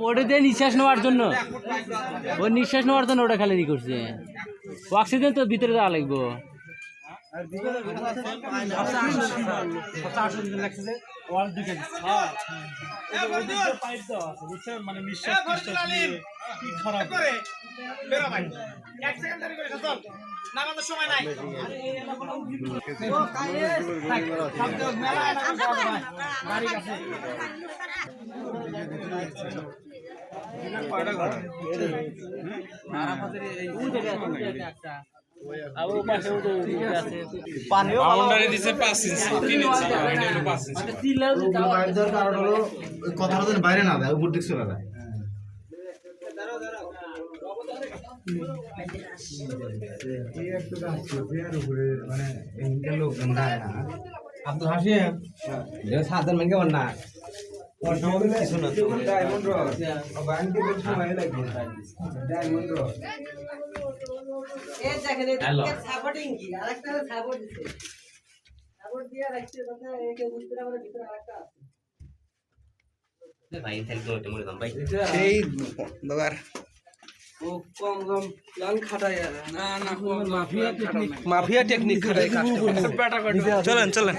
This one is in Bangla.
ওটা দিয়ে নিঃশ্বাস নেওয়ার জন্য ও নিঃশ্বাস নেওয়ার জন্য ওটা খালি করছে অক্সিজেন তো ভিতরে দেওয়া লাগবো মানে কি খারাপ বাউন্ডারি দিছে পাঁচ ইঞ্চি তিন ইঞ্চি। না, এটা হলো পাঁচ ইঞ্চি। বাইরে দেওয়ার কারণ হলো কথাটা যেন বাইরে না দেয় উপর মানে না মানে না কিছু না। ডায়মন্ড ব্যাংকে সময় লাগবে ডায়মন্ড হ্যালো সাপোর্টিং কি আরেকটা সাপোর্ট দিছে। সাপোর্ট দিয়ে রাখছে কথা একে বুঝতে না পারে ভিতরে আরেকটা আছে। সেই দাদার। ও কম কম প্ল্যান খাটায় না না মাফিয়া টেকনিক মাফিয়া টেকনিক খাটাই চলেন চলেন।